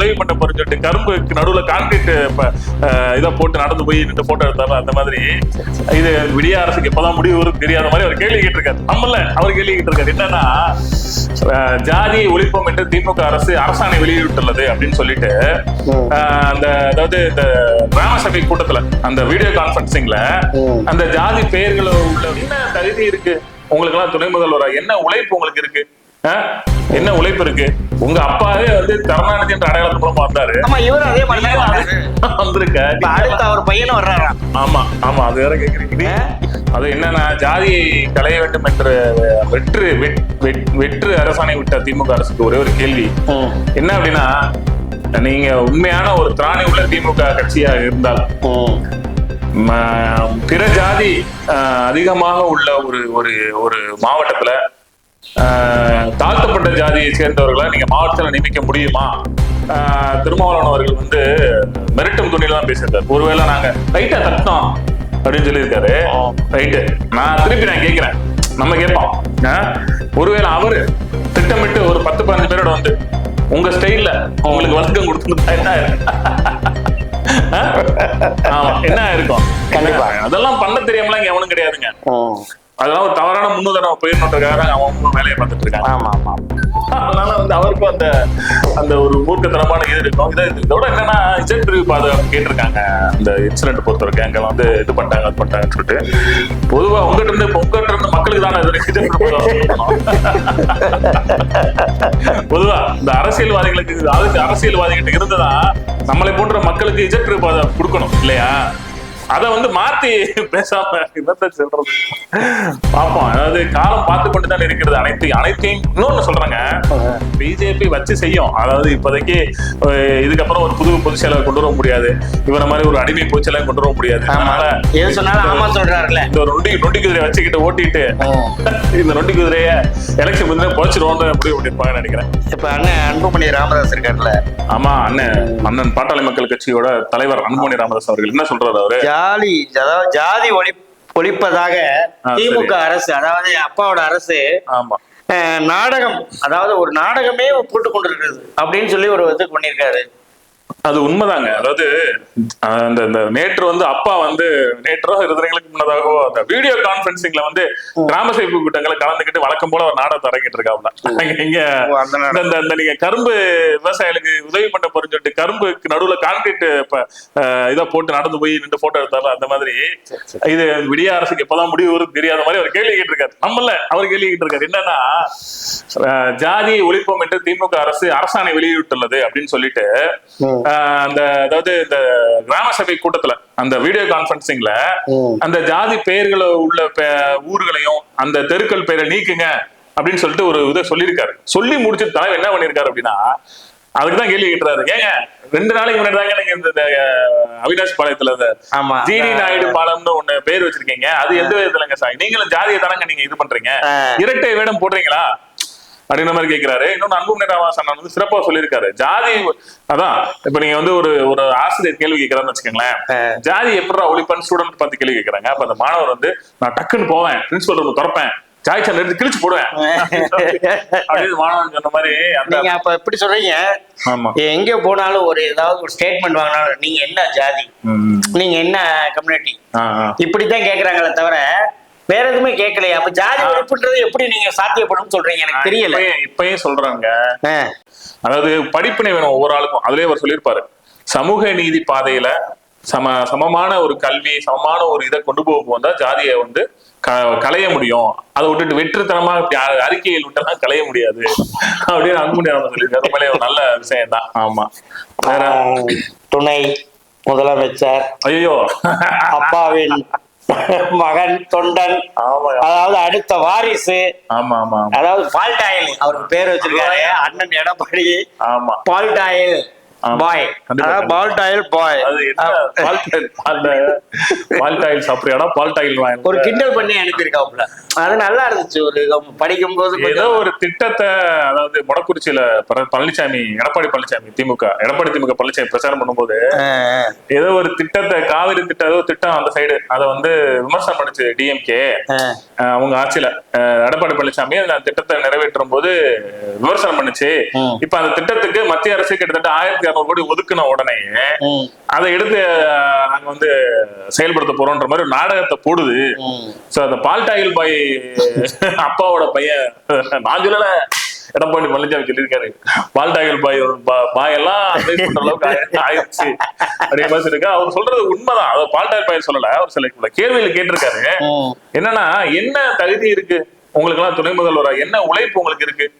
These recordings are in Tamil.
உதவி பண்ண போறேன்னு சொல்லிட்டு கரும்புக்கு நடுவுல கான்கிரீட் இதை போட்டு நடந்து போய் நின்று போட்டோ எடுத்தாரு. அந்த மாதிரி இது விடிய அரசுக்கு எப்பதான் முடிவு வரும் தெரியாத மாதிரி அவர் கேள்வி கேட்டிருக்காரு. நம்மள அவர் கேள்வி கேட்டிருக்காரு. என்னன்னா ஜாதி ஜாதியை ஒழிப்போம் என்று திமுக அரசு அரசாணை வெளியிட்டுள்ளது அப்படின்னு சொல்லிட்டு அந்த அதாவது இந்த கிராம சபை கூட்டத்துல அந்த வீடியோ கான்பரன்சிங்ல அந்த ஜாதி பெயர்கள் உள்ள என்ன தகுதி இருக்கு? உங்களுக்கு எல்லாம் துணை முதல்வரா? என்ன உழைப்பு உங்களுக்கு இருக்கு? என்ன உழைப்பு இருக்கு? உங்க அப்பாவே வந்து கருணாநிதி என்ற அடையாளத்து மூலமா வந்தாரு ஆமா இவரும் அதே மாதிரி தான் வந்தாரு. வந்திருக்க? அடுத்த அவர் பையனும் வர்றாராம் ஆமா ஆமா அது வேற கேக்குறீங்க. அது என்னன்னா ஜாதியை களைய வேண்டும் என்று வெற்று வெற்று அரசாணை விட்ட திமுக அரசுக்கு ஒரே ஒரு கேள்வி. என்ன அப்படின்னா நீங்க உண்மையான ஒரு திராணி உள்ள திமுக கட்சியா இருந்தால் பிற ஜாதி அதிகமாக உள்ள ஒரு ஒரு ஒரு மாவட்டத்துல தாழ்த்தப்பட்ட ஜாதியை சேர்ந்தவர்களை நீங்க மாவட்டத்துல நியமிக்க முடியுமா? திருமாவளவன் அவர்கள் வந்து மிரட்டும் துணியில தான் பேசியிருக்காரு. ஒருவேளை நாங்க ரைட்டா தட்டினோம் அப்படின்னு சொல்லியிருக்காரு. ரைட்டு நான் திருப்பி நான் கேட்கிறேன். நம்ம கேட்போம். ஒருவேளை அவரு திட்டமிட்டு ஒரு பத்து பதினஞ்சு பேரோட வந்து உங்க ஸ்டைல்ல உங்களுக்கு வர்க்கம் கொடுத்துருந்தா என்ன? ஆமா. என்ன இருக்கும். அதெல்லாம் பண்ண தெரியாமலாம் இங்க எவனும் கிடையாதுங்க. அதெல்லாம் ஒரு தவறான முன்னுதாரணம் போயிருந்ததுக்காக அவன் அவங்க வேலையை பார்த்துட்டு இருக்காங்க. ஆமா ஆமா அதனால வந்து அவருக்கும் அந்த அந்த ஒரு மூர்க்கத்தனமான இது இருக்கும். இதை இதோட என்னன்னா இசட் பிரிவு பாதுகாப்பு கேட்டிருக்காங்க. அந்த இன்சிடென்ட் பொறுத்த வரைக்கும் அங்க வந்து இது பண்ணிட்டாங்க அது பண்ணிட்டாங்கன்னு சொல்லிட்டு. பொதுவா உங்ககிட்ட இருந்து இப்ப உங்ககிட்ட இருந்து மக்களுக்கு தானே இது? இசட். பொதுவா இந்த அரசியல்வாதிகளுக்கு அரசு- அரசியல்வாதிகிட்ட இருந்ததா நம்மளை போன்ற மக்களுக்கு இசட் பிரிவு பாதுகாப்பு கொடுக்கணும் இல்லையா? அத வந்து மாத்தி பேசாம என்னத்த சொல்றது? பாப்போம். அதாவது காலம் பார்த்து கொண்டு தான் இருக்கிறது அனைத்து அனைத்தையும் இன்னொன்னு சொல்றாங்க. பிஜேபி வச்சு செய்யும். அதாவது இப்போதைக்கு இதுக்கப்புறம் ஒரு புது பொதுச் செயலர் கொண்டு வர முடியாது. இவர மாதிரி ஒரு அடிமை பொதுச் செயலர் கொண்டு வர முடியாது. அதனால எது சொன்னாலும் ஆமா சொல்றாருல்ல. இந்த நொண்டி நொண்டி குதிரையை வச்சுக்கிட்டு ஓட்டிட்டு இந்த நொண்டி குதிரைய எலெக்ஷன் வந்து பொழைச்சிருவோம் முடிவு பண்ணிருப்பாங்கன்னு நினைக்கிறேன். இப்ப அண்ணன் அன்புமணி ராமதாஸ் இருக்காருல்ல. ஆமா அண்ணன் அண்ணன் பாட்டாளி மக்கள் கட்சியோட தலைவர் அன்புமணி ராமதாஸ் அவர்கள். என்ன சொல்றாரு அவரு? ஜாதி அதாவது ஜாதி ஒழி ஒழிப்பதாக. திமுக அரசு அதாவது அப்பாவோட அரசு ஆமா நாடகம் அதாவது ஒரு நாடகமே போட்டு கொண்டிருக்கிறது அப்படின்னு சொல்லி ஒரு இது பண்ணியிருக்காரு அது உண்மைதாங்க. அதாவது அஹ், இந்த இந்த நேற்று வந்து அப்பா வந்து நேற்றோ இருந்தவங்களுக்கு முன்னதாகவோ அந்த வீடியோ கான்பரன்சிங்ல வந்து கிராம சேமிப்பு கூட்டங்களை கலந்துக்கிட்டு வழக்கம் போல ஒரு நாடகத்தை அரங்கிட்டு இங்க ஓ, அந்த நாடகம். இந்த நீங்க கரும்பு விவசாயிகளுக்கு உதவி பண்ண போறேன்னு சொல்லிட்டு கரும்புக்கு நடுவுல கான்கிரீட் இதை போட்டு நடந்து போய் நின்று போட்டோ எடுத்தாரு அந்த மாதிரி. இது விடிய அரசுக்கு எப்பதான் முடிவு வரும் தெரியாத மாதிரி அவர் கேள்வி கேட்டிருக்காரு. நம்மள அவர் கேள்வி கேட்டிருக்காரு. என்னன்னா ஜாதியை ஒழிப்போம் என்று திமுக அரசு அரசாணை வெளியிட்டுள்ளது அப்படின்னு சொல்லிட்டு அந்த அதாவது இந்த கிராம சபை கூட்டத்துல அந்த வீடியோ கான்பரன்சிங்ல. அந்த ஜாதி பெயர்கள் உள்ள ஊர்களையும் அந்த தெருக்கள் பெயரை நீக்குங்க அப்படின்னு சொல்லிட்டு ஒரு இதை சொல்லியிருக்காரு. சொல்லி முடிச்சு தலைவர் என்ன பண்ணிருக்காரு அப்படின்னா அதுக்கு தான் கேள்வி கேட்டுறாரு ஏங்க ரெண்டு நாளைக்கு முன்னாடி தாங்க நீங்க இந்த அவினாஷ் பாளையத்துல இந்த ஆமா. ஜிடி நாயுடு பாலம்னு ஒண்ணு பேர் வச்சிருக்கீங்க. அது எந்த விதத்துலங்க சார்? நீங்களும் ஜாதியை தானங்க நீங்க இது பண்றீங்க. இரட்டை வேடம் போடுறீங்களா? அப்படின்ற மாதிரி கேட்கிறாரு இன்னொன்னு அன்பு நிராவாசன் வந்து சிறப்பா சொல்லியிருக்காரு. ஜாதி அதான் இப்ப நீங்க வந்து ஒரு ஒரு ஆசிரியர் கேள்வி கேட்கறான்னு வச்சுக்கோங்களேன். ஜாதி எப்படி ஒழிப்பன் ஸ்டூடெண்ட் பார்த்து கேள்வி கேட்கறாங்க அப்ப அந்த மாணவர் வந்து நான் டக்குன்னு போவேன் பிரின்சிபல் ரூம் திறப்பேன் ஜாய் சார் எடுத்து கிழிச்சு போடுவேன். அப்படின்னு மாணவன் சொன்ன மாதிரி நீங்க அப்ப எப்படி சொல்றீங்க? ஆமா. எங்க போனாலும் ஒரு ஏதாவது ஒரு ஸ்டேட்மெண்ட் வாங்கினாலும் நீங்க என்ன ஜாதி. நீங்க என்ன கம்யூனிட்டி. இப்படித்தான் கேக்குறாங்களே தவிர வேற எதுவுமே கேட்கலையா. அப்ப ஜாதி ஒழிப்புன்றது எப்படி நீங்க சாத்தியப்படும் சொல்றீங்க எனக்கு தெரியல. இப்பயும் சொல்றாங்க. அதாவது படிப்பினை வேணும் ஒவ்வொரு ஆளுக்கும். அதுலயே அவர் சொல்லியிருப்பாரு. சமூக நீதி பாதையில சம சமமான ஒரு கல்வி சமமான ஒரு இதை கொண்டு போக போதா ஜாதியை வந்து க- களைய முடியும். அதை விட்டுட்டு வெற்றுத்தனமா அறிக்கையில் விட்டெல்லாம் களைய முடியாது. அப்படின்னு அன்புமணி சொல்லியிருக்காரு. உண்மையிலே ஒரு நல்ல விஷயம் தான் ஆமா. வேற? துணை முதலமைச்சர் ஐயோ அப்பாவின் மகன் தொண்டன் ஆமா அதாவது அடுத்த வாரிசு. ஆமா ஆமா அதாவது பால்டாயில் அவருக்கு பேர் வச்சிருக்காரு அண்ணன் எடப்பாடி. ஆமா பால்டாயில் ஆமா. பாய். அதாவது பால்டாயில் பாய். அது என்ன? பால்டாயில். அந்த பால்டாயில் சாப்பிட்றியாடா? பால்டாயில் வாங்க ஒரு கிண்டல் பண்ணி அனுப்பியிருக்காப்புல. அது நல்லா இருந்துச்சு ஒரு படிக்கும் போது ஏதோ ஒரு திட்டத்தை அதாவது மொடக்குறிச்சியில பர- பழனிசாமி எடப்பாடி பழனிசாமி திமுக எடப்பாடி திமுக பழனிசாமி பிரச்சாரம் பண்ணும்போது ஏதோ ஒரு திட்டத்தை காவிரி திட்டம் ஏதோ திட்டம் அந்த சைடு அதை வந்து விமர்சனம் பண்ணுச்சு டிஎம்கே அவங்க ஆட்சியில. எடப்பாடி பழனிசாமி அந்த திட்டத்தை நிறைவேற்றும் போது விமர்சனம் பண்ணுச்சு. இப்ப அந்த திட்டத்துக்கு மத்திய அரசு கிட்டத்தட்ட ஆயிரத்தி இருநூறு கோடி ஒதுக்குன உடனே அதை எடுத்து நாங்க வந்து செயல்படுத்த போறோம்ன்ற மாதிரி ஒரு நாடகத்தை போடுது. சோ அந்த பால்டாயில் பாய் அப்பாவோட பையன். நான் சொல்லல. எடப்பாடி பழனிசாமி சொல்லியிருக்காரு. பால்டாயில் பாய் ஒரு பா- பாய் எல்லாம் advise பண்ற அளவுக்கு ஆயி- ஆயிடுச்சு. அப்படிங்கிற மாதிரி இருக்கு அவர் சொல்றது உண்மைதான். அவர் பால்டாயில் பாய் சொல்லல. அவர் சில கேள்வியில கேட்டிருக்காரு. என்னன்னா என்ன தகுதி இருக்கு? உங்களுக்கு எல்லாம் துணை முதல்வரா? என்ன உழைப்பு உங்களுக்கு இருக்கு?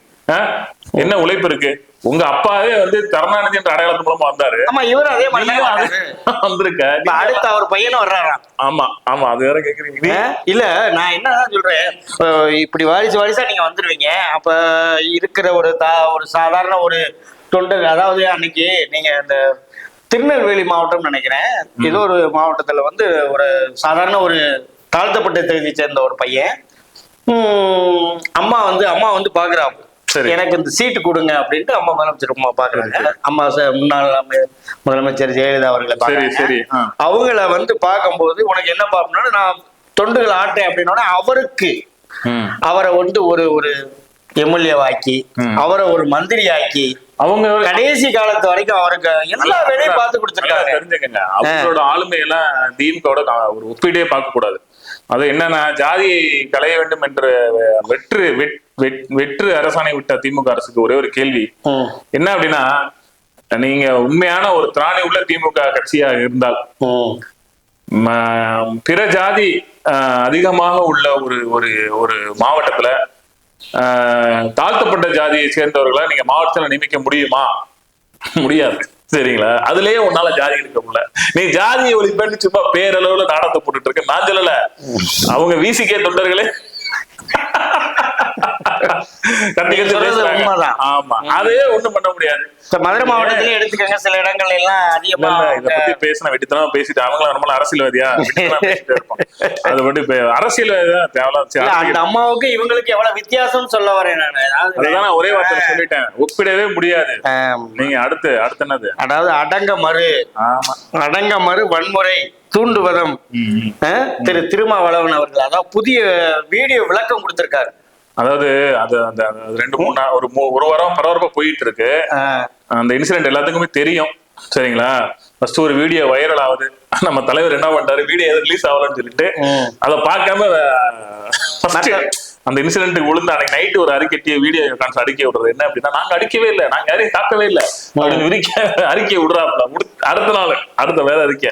என்ன உழைப்பு இருக்கு? உங்க அப்பாவே வந்து கருணாநிதி என்ற அடையாளத்து மூலமா வந்தாரு. ஆமா இவரும் அதே மாதிரி. வந்திருக்க. அடுத்து அவர் பையனும் வர்றாராம். ஆமா ஆமா அது வேற கேக்குறீங்க? இல்ல நான் என்ன சொல்றேன். இப்போ இப்படி வாரிசு வாரிசா நீங்க வந்துருவீங்க. அப்ப இருக்கிற ஒரு தா ஒரு சாதாரண ஒரு தொண்டர் அதாவது அன்னைக்கு நீங்க இந்த திருநெல்வேலி மாவட்டம் நினைக்கிறேன். ஏதோ ஒரு மாவட்டத்துல வந்து ஒரு சாதாரண ஒரு தாழ்த்தப்பட்ட தகுதியை சேர்ந்த ஒரு பையன். அம்மா வந்து அம்மா வந்து பாக்குறாங்க. எனக்கு இந்த சீட்டு கொடுங்க அப்படின்ட்டு அம்மா முதலமைச்சர் அம்மா பாக்குறாங்க. அம்மா முன்னாள் முதலமைச்சர் ஜெயலலிதா அவர்களை. அவங்கள வந்து பார்க்கும்போது உனக்கு என்ன பார்க்கணும்னா நான் தொண்டுகள் ஆட்டேன் அப்படின்னோட அவருக்கு. அவரை வந்து ஒரு ஒரு எம்எல்ஏ ஆக்கி ம். அவரை ஒரு மந்திரி ஆக்கி அவங்க கடைசி காலத்து வரைக்கும் அவருக்கு எல்லா வேலையும் பார்த்து கொடுத்துருக்காங்க. தெரிஞ்சுக்கங்க. அவங்களோட ஆளுமையெல்லாம் திமுகவோட ஒரு ஒப்பீடே பார்க்க கூடாது அது என்னன்னா ஜாதியை களைய வேண்டும் என்ற வெற்று வெட்- வெற்று அரசாணை விட்ட திமுக அரசுக்கு ஒரே ஒரு கேள்வி. என்ன அப்படின்னா நீங்க உண்மையான ஒரு திராணி உள்ள திமுக கட்சியா இருந்தால் பிற ஜாதி அதிகமாக உள்ள ஒரு ஒரு ஒரு மாவட்டத்துல ஆஹ், தாழ்த்தப்பட்ட ஜாதியை சேர்ந்தவர்களை நீங்க மாவட்டத்துல நியமிக்க முடியுமா? முடியாது. சரிங்களா? அதுலயே உன்னால ஜாதி இருக்க முடியல. நீ ஜாதியை ஒழிப்பேன்னு சும்மா பேரளவுல நாடகத்தை போட்டுட்டு இருக்க. நான் சொல்லல. அவங்க விசிகே தொண்டர்களே. உண்மைதான். ஆமா. அதே ஒண்ணும் பண்ண முடியாது. மதுரை மாவட்டத்திலே எடுத்துக்கோங்க சில இடங்கள்ல எல்லாம் அதிகமா இத பத்தி பேசின வெட்டித்தனமா பேசிட்டு நம்மள அரசியல்வாதியா. அது இப்ப அரசியல்வாதியா அந்த அரசியல். அம்மாவுக்கு இவங்களுக்கு எவ்வளவு வித்தியாசம் சொல்ல வரேன் நான். ஒரே வார்த்தை சொல்லிட்டேன். ஒப்பிடவே முடியாது. நீங்க அடுத்து அடுத்து என்னது? அதாவது அடங்க மறு. ஆமா. அடங்க மறு வன்முறை. தூண்டுவதம் திரு திருமாவளவன் அவர்கள் அதாவது புதிய வீடியோ விளக்கம் கொடுத்திருக்காரு. அதாவது அது அந்த ரெண்டு மூணு ஒரு ஒரு வாரம் பரபரப்பா போயிட்டு இருக்கு அந்த இன்சிடென்ட் எல்லாத்துக்குமே தெரியும். சரிங்களா? ஃபர்ஸ்ட் ஒரு வீடியோ வைரல் ஆகுது. நம்ம தலைவர் என்ன பண்றாரு வீடியோ எதுவும் ரிலீஸ் ஆகலன்னு சொல்லிட்டு. அதை பார்க்காம அந்த இன்சிடென்ட்டுக்கு விழுந்து அன்னைக்கு நைட்டு ஒரு அறிக்கைட்டிய வீடியோ கான்ஸ் அறிக்கை விடுறது. என்ன அப்படின்னா நாங்க அடிக்கவே இல்லை. நாங்க யாரையும் தாக்கவே இல்லை. அப்படின்னு விரிக்க அறிக்கை விடுறாப்புல. முடி- அடுத்த நாள் அடுத்த வேற அறிக்கை.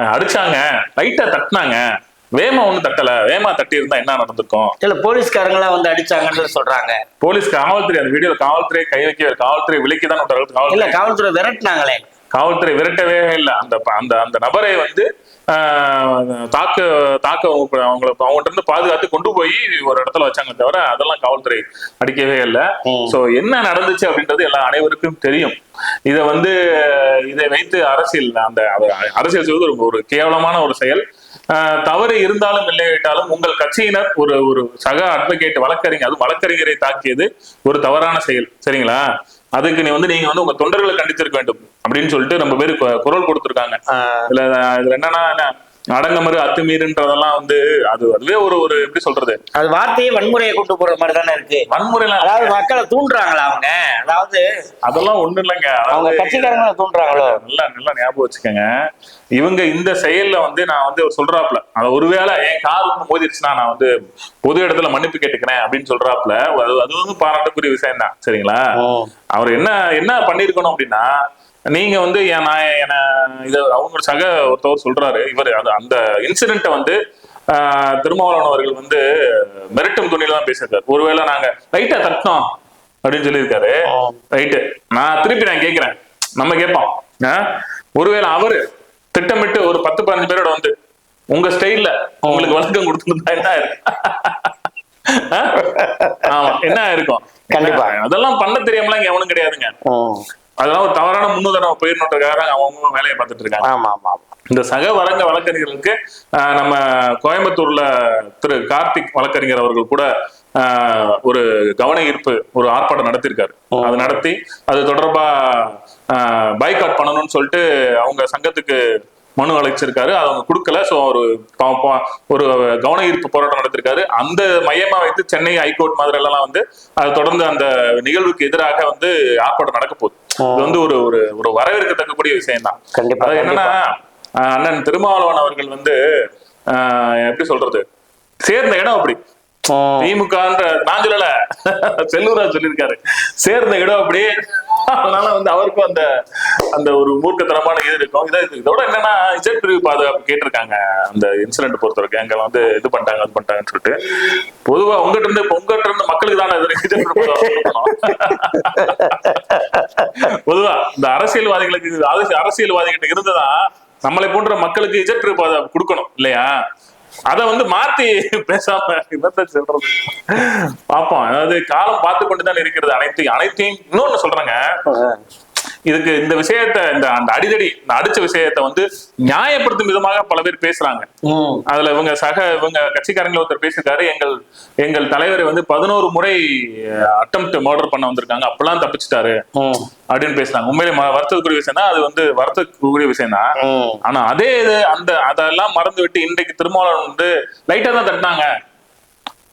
அடிச்சாங்க. லைட்டா தட்டினாங்க. வேமா ஒண்ணு தட்டல. வேமா தட்டி இருந்தா என்ன நடந்திருக்கும்? இல்ல போலீஸ்காரங்க எல்லாம் வந்து அடிச்சாங்கன்னு சொல்றாங்க. போலீஸ் காவல்துறை அந்த வீடியோல காவல்துறை கை வைக்க காவல்துறை விலக்கி தான் இல்ல காவல்துறை விரட்டினாங்களே. காவல்துறை விரட்டவே இல்லை. அந்த அந்த அந்த நபரை வந்து தாக்க தாக்க அவங்க- அவங்கள அவங்கள்ட்ட இருந்து பாதுகாத்து கொண்டு போய் ஒரு இடத்துல வச்சாங்க தவிர அதெல்லாம் காவல்துறை அடிக்கவே இல்லை. சோ என்ன நடந்துச்சு அப்படின்றது எல்லா அனைவருக்கும் தெரியும். இத வந்து இதை வைத்து அரசியல் அந்த அரசியல் செய்வது ஒரு ஒரு கேவலமான ஒரு செயல். தவறு இருந்தாலும் இல்லையிட்டாலும் உங்கள் கட்சியினர் ஒரு ஒரு சக அட்வொகேட் வழக்கறிஞர் அது வழக்கறிஞரை தாக்கியது ஒரு தவறான செயல். சரிங்களா? அதுக்கு நீ வந்து நீங்க வந்து உங்க தொண்டர்களை கண்டித்திருக்க வேண்டும். அப்படின்னு சொல்லிட்டு நம்ம பேரு குரல் கொடுத்திருக்காங்க. இதுல என்னன்னா என்ன, அடங்கமறு அத்துமீறுன்றதெல்லாம் வந்து அது அதுவே ஒரு ஒரு எப்படி சொல்றது? அது வார்த்தையே வன்முறையை கொண்டு போற மாதிரி தானே இருக்கு. வன்முறைலாம் அதாவது மக்களை தூண்டுறாங்களா அவங்க? அதாவது அதெல்லாம் ஒண்ணு இல்லைங்க. அவங்க கட்சிக்காரங்களை தூண்டுறாங்களோ? நல்லா நல்லா ஞாபகம் வச்சுக்கோங்க. இவங்க இந்த செயல்ல வந்து நான் வந்து சொல்றாப்ல அது ஒருவேளை என் கார் ஒண்ணு மோதிருச்சுன்னா நான் வந்து பொது இடத்துல மன்னிப்பு கேட்டுக்கிறேன் அப்படின்னு சொல்றாப்ல அது அது வந்து பாராட்டக்கூடிய விஷயம் தான் சரிங்களா அவர் என்ன என்ன பண்ணிருக்கணும் அப்படின்னா நீங்க வந்து நான் இது அவங்க சக ஒருத்தவர் சொல்றாரு. இவர் அது அந்த இன்சிடென்ட்டை வந்து ஆஹ், திருமாவளவன் அவர்கள் வந்து மிரட்டும் துணியில தான் பேசியிருக்காரு. ஒருவேளை நாங்க லைட்டா தட்டினோம் அப்படின்னு சொல்லியிருக்காரு. ரைட்டு நான் திருப்பி நான் கேட்கிறேன். நம்ம கேட்போம்? ஒருவேளை அவரு திட்டமிட்டு ஒரு பத்து பதினஞ்சு பேரோட வந்து உங்க ஸ்டைல்ல உங்களுக்கு வழக்கம் கொடுத்துருந்தா என்ன இருக்கும்? ஆமா. என்ன இருக்கும் கண்டிப்பா. அதெல்லாம் பண்ண தெரியாமலாம் இங்க எவனும் கிடையாதுங்க. அதெல்லாம் ஒரு தவறான முன்னுதாரணம் போயிடணுன்றதுக்காக அவங்க வேலையை பார்த்துட்டு இருக்காங்க. ஆமா ஆமா இந்த சக வழங்க வழக்கறிஞர்களுக்கு நம்ம கோயம்புத்தூர்ல திரு கார்த்திக் வழக்கறிஞர் அவர்கள் கூட ஒரு கவன ஈர்ப்பு ஒரு ஆர்ப்பாட்டம் நடத்தியிருக்காரு. அது நடத்தி அது தொடர்பா பைகாட் பண்ணணும்னு சொல்லிட்டு அவங்க சங்கத்துக்கு மனு அழைச்சிருக்காரு அது அவங்க கொடுக்கல. ஸோ ஒரு ஒரு கவன ஈர்ப்பு போராட்டம் நடத்திருக்காரு. அந்த மையமா வைத்து சென்னை ஹைகோர்ட் மாதிரி எல்லாம் வந்து அது தொடர்ந்து அந்த நிகழ்வுக்கு எதிராக வந்து ஆர்ப்பாட்டம் நடக்க போகுது இது வந்து ஒரு ஒரு ஒரு வரவேற்கத்தக்கக்கூடிய விஷயம் தான் கண்டிப்பா, அது என்னன்னா அண்ணன் திருமாவளவன் அவர்கள் வந்து எப்படி சொல்றது? சேர்ந்த இடம் அப்படி. திமுகன்ற நான் சொல்லல. செல்லூராஜ் சொல்லியிருக்காரு. சேர்ந்த இடம் அப்படி அதனால வந்து அவருக்கும் அந்த அந்த ஒரு மூர்க்கத்தனமான இது இருக்கும். இதை இதோட என்னன்னா இஜெட் பிரிவு பாதுகாப்பு கேட்டிருக்காங்க. அந்த இன்சிடென்ட் பொறுத்த வரைக்கும் அங்க வந்து இது பண்ணிட்டாங்க அது பண்ணிட்டாங்கன்னு சொல்லிட்டு. பொதுவா உங்ககிட்ட இருந்து உங்ககிட்ட இருந்து மக்களுக்கு தானே இது பொதுவா இந்த அரசியல்வாதிகளுக்கு அரசியல்வாதிகிட்ட இருந்ததா நம்மளை போன்ற மக்களுக்கு இஜெட் பிரிவு பாதுகாப்பு கொடுக்கணும் இல்லையா? அத வந்து மாத்தி பேசாம இவத்த சொல்றது? பாப்போம். அதாவது காலம் பார்த்து கொண்டுதான் இருக்கிறது அனைத்தையும். அனைத்தையும் இன்னொன்னு சொல்றாங்க. இதுக்கு இந்த விஷயத்த இந்த அந்த அடிதடி இந்த அடிச்ச விஷயத்த வந்து நியாயப்படுத்தும் விதமாக பல பேர் பேசுறாங்க. அதுல இவங்க சக இவங்க கட்சிக்காரங்கள ஒருத்தர் பேசியிருக்காரு. எங்கள் எங்கள் தலைவரை வந்து பதினோரு முறை அட்டம்ப்ட் மர்டர் பண்ண வந்திருக்காங்க. அப்பெல்லாம் தப்பிச்சிட்டாரு. அப்படின்னு பேசுறாங்க உண்மையிலே வருத்தத்துக்குரிய விஷயம் தான் அது வந்து வருத்தத்துக்குரிய விஷயம் தான். ஆனா அதே இது அந்த அதெல்லாம் மறந்து விட்டு இன்றைக்கு திருமாவளவன் வந்து லைட்டா தான் தட்டினாங்க.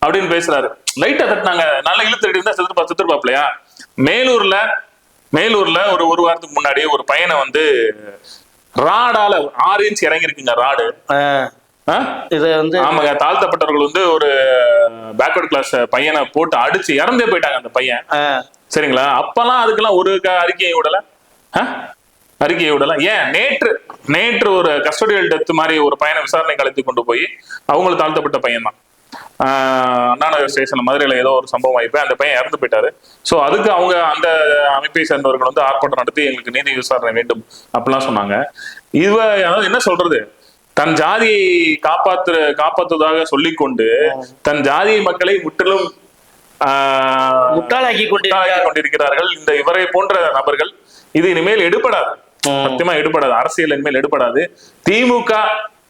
அப்படின்னு பேசுறாரு. லைட்டா தட்டினாங்க. நல்ல இழுத்து இருந்தா செத்துருப்பா செத்துருப்பாப்லையா? மேலூர்ல மேலூர்ல ஒரு ஒரு வாரத்துக்கு முன்னாடி ஒரு பையனை வந்து ராடால ஆறு இன்ச் இறங்கி இருக்குங்க ராடு. இது வந்து ஆமாங்க தாழ்த்தப்பட்டவர்கள் வந்து ஒரு பேக்வர்ட் கிளாஸ் பையனை போட்டு அடிச்சு இறந்தே போயிட்டாங்க அந்த பையன். சரிங்களா? அப்பெல்லாம் அதுக்கெல்லாம் ஒரு அறிக்கையை விடல? அறிக்கையை விடல. ஏன்? நேற்று நேற்று ஒரு கஸ்டடியல் டெத் மாதிரி ஒரு பையனை விசாரணை அழைத்து கொண்டு போய் அவங்களும் தாழ்த்தப்பட்ட பையன் தான் அண்ணாநகர் ஸ்டேஷன் மதுரையில ஏதோ ஒரு சம்பவம் ஆயிப்போய் அந்த பையன் இறந்து போயிட்டாரு. சோ அதுக்கு அவங்க அந்த அமைப்பை சேர்ந்தவர்கள் வந்து ஆர்ப்பாட்டம் நடத்தி எங்களுக்கு நீதி விசாரணை வேண்டும் அப்படிலாம் சொன்னாங்க. இவ என்ன சொல்றது? தன் ஜாதியை காப்பாத்து காப்பாத்துவதாக சொல்லிக்கொண்டு தன் ஜாதி மக்களை முற்றிலும் ஆஹ், முட்டாளாக்கி கொண்டு முட்டாளாக்கி கொண்டிருக்கிறார்கள். இந்த இவரை போன்ற நபர்கள் இது இனிமேல் எடுபடாது. சத்தியமா எடுபடாது. அரசியல் இனிமேல் எடுபடாது. திமுக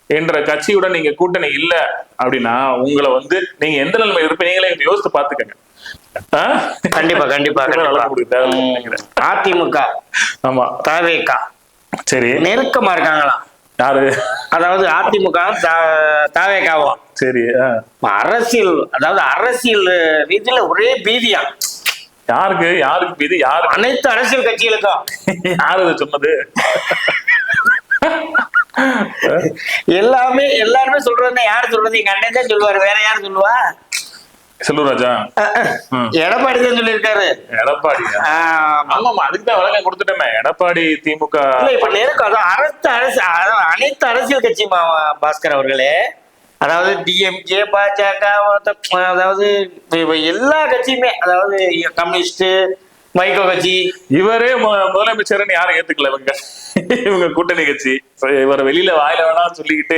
என்ற கட்சியுடன் நீங்க கூட்டணி இல்ல அப்படின்னா உங்களை வந்து நீங்க எந்த நிலைமை இருப்பீங்களே யோசித்து பாத்துக்கங்க? கண்டிப்பா கண்டிப்பா. அதிமுக. ஆமா. தாவேக்கா. சரி. நெருக்கமா இருக்காங்களாம் யாரு? அதாவது அதிமுக தாவேக்காவும் சரி. அரசியல் அதாவது அரசியல் ரீதியில ஒரே பீதியா. யாருக்கு? யாருக்கு இது யாருக்கு? அனைத்து அரசியல் கட்சிகளுக்கும். யாரு சொன்னது? எல்லாமே எல்லாருமே சொல்றதுன்னா யார் சொல்றது? எங்க அண்ணன் தான் சொல்லுவாரு. வேற யார் சொல்லுவா? செல்லூராஜா ம். எடப்பாடி தான் சொல்லியிருக்காரு. எடப்பாடி. ஆமா. ஆமாமா அதுக்கு தான் விளக்கம் கொடுத்துட்டோமே. எடப்பாடி திமுக. இப்ப நெருக்கம் அதான் அரசு அரசு அனைத்து அரசியல் கட்சி பாஸ்கர் அவர்களே. அதாவது டிஎம்கே பாஜக அதாவது எல்லா கட்சியுமே அதாவது கம்யூனிஸ்ட் மைக்கோ கட்சி. இவரே முதலமைச்சர்னு யாரும் ஏத்துக்கல இவங்க. இவங்க கூட்டணி கட்சி. இவரை வெளியில வாயில வேணா சொல்லிக்கிட்டு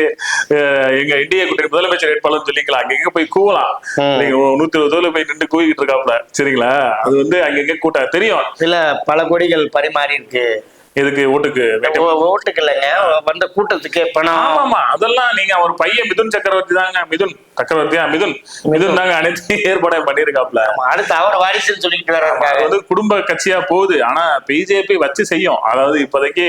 எங்க இந்திய கூட்டணி முதலமைச்சர் வேட்பாளர் சொல்லிக்கலாம். அங்க எங்க போய் கூவலாம். நீங்க நூத்தி இருபது தோல போய் நின்று கூவிக்கிட்டு இருக்காப்ல சரிங்களா? அது வந்து அங்கங்க கூட்டம் தெரியும். இல்ல பல கோடிகள் பரிமாறி இருக்கு எதுக்கு ஓட்டுக்கு ஓட்டுக்கு இல்லைங்க. வந்த கூட்டத்துக்கு பணம். ஆமாமா அதெல்லாம் நீங்க அவர் பையன் மிதுன் சக்கரவர்த்தி தாங்க. மிதுன் சக்கரவர்த்தியா? மிதுன். மிதுன் தாங்க அனைத்து ஏற்பாடு பண்ணியிருக்காப்ல அடுத்து அவர் வாரிசுன்னு சொல்லிட்டு இருக்காரு. வந்து குடும்ப கட்சியா போகுது. ஆனா பிஜேபி வச்சு செய்யும். அதாவது இப்போதைக்கு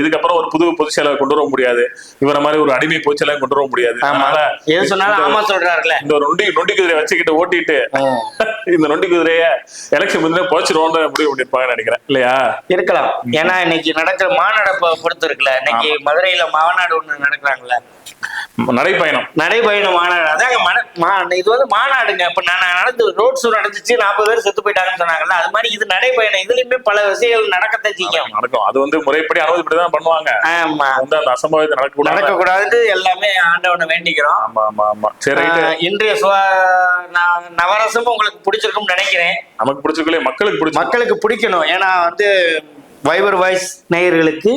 இதுக்கப்புறம் ஒரு புது பொதுச் கொண்டு வர முடியாது. இவர மாதிரி ஒரு அடிமை பொதுச் செயலாளர் கொண்டு வர முடியாது. ஆமா. அதனால எது சொன்னாலும் ஆமா சொல்றாருல்ல இந்த ஒரு நொண்டி நொண்டி குதிரையை வச்சுக்கிட்டு ஓட்டிட்டு இந்த நொண்டி குதிரைய எலெக்ஷன் முன்னே போச்சிருவோம்னு முடிவு பண்ணிருப்பாங்கன்னு நினைக்கிறேன். இல்லையா? இருக்கலாம். ஏன்னா இன்னைக்கு நடக்கிற மாநாட பொறுத்து இருக்குல்ல. இன்னைக்கு மதுரையில மாநாடு ஒண்ணு நடக்கிறாங்கல்ல. நடைப்பயணம் நடைபயண மாநாடு. அதாங்க மன- மா- இது வந்து மாநாடுங்க. இப்ப நான் நடந்து ரோட் ஷோ நடந்துச்சு நாற்பது பேர் செத்து போயிட்டாங்கன்னு சொன்னாங்கல்ல. அது மாதிரி இது நடைபயணம். இதுலயுமே பல விஷயங்கள் நடக்கத்தான் செய்யும். நடக்கும். அது வந்து முறைப்படி அனுமதிப்படி தான் பண்ணுவாங்க. ஆமா. அந்த அசம்பாவிதம் நடக்கக்கூடாது. நடக்கக்கூடாது எல்லாமே ஆண்டவனை வேண்டிக்கிறோம். ஆமா ஆமா ஆமா. சரி இன்றைய நவரசமும் உங்களுக்கு பிடிச்சிருக்கும்னு நினைக்கிறேன். நமக்கு பிடிச்சிருக்கல மக்களுக்கு பிடிச்ச மக்களுக்கு பிடிக்கணும். ஏன்னா வந்து வைபர் வாய்ஸ் நேயர்களுக்கு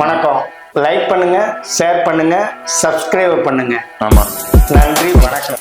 வணக்கம். லைக் பண்ணுங்க ஷேர் பண்ணுங்க சப்ஸ்கிரைப் பண்ணுங்க. ஆமா. நன்றி வணக்கம்.